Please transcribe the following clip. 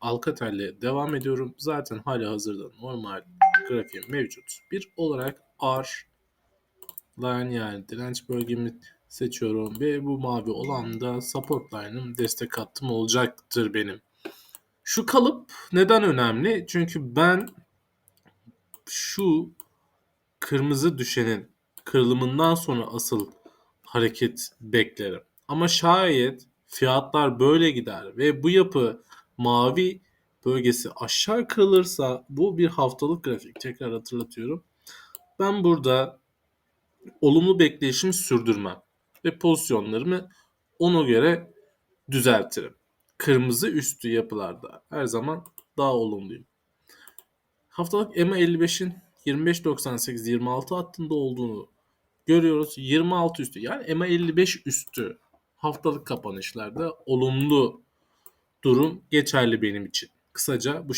Alcatel'le devam ediyorum. Zaten hala hazırda normal grafiğim mevcut. Bir olarak R line yani direnç bölgemi seçiyorum ve bu mavi olan da support line'ım destek hattım olacaktır benim. Şu kalıp neden önemli? Çünkü ben şu kırmızı düşenin kırılımından sonra asıl hareket beklerim. Ama şayet fiyatlar böyle gider ve bu yapı mavi bölgesi aşağı kırılırsa bu bir haftalık grafik tekrar hatırlatıyorum. Ben burada olumlu bekleyişimi sürdürmem ve pozisyonlarımı ona göre düzeltirim. Kırmızı üstü yapılarda her zaman daha olumluyum. Haftalık EMA 55'in 25.98-26 hattında olduğunu görüyoruz. 26 üstü yani EMA 55 üstü haftalık kapanışlarda olumlu durum geçerli benim için. Kısaca bu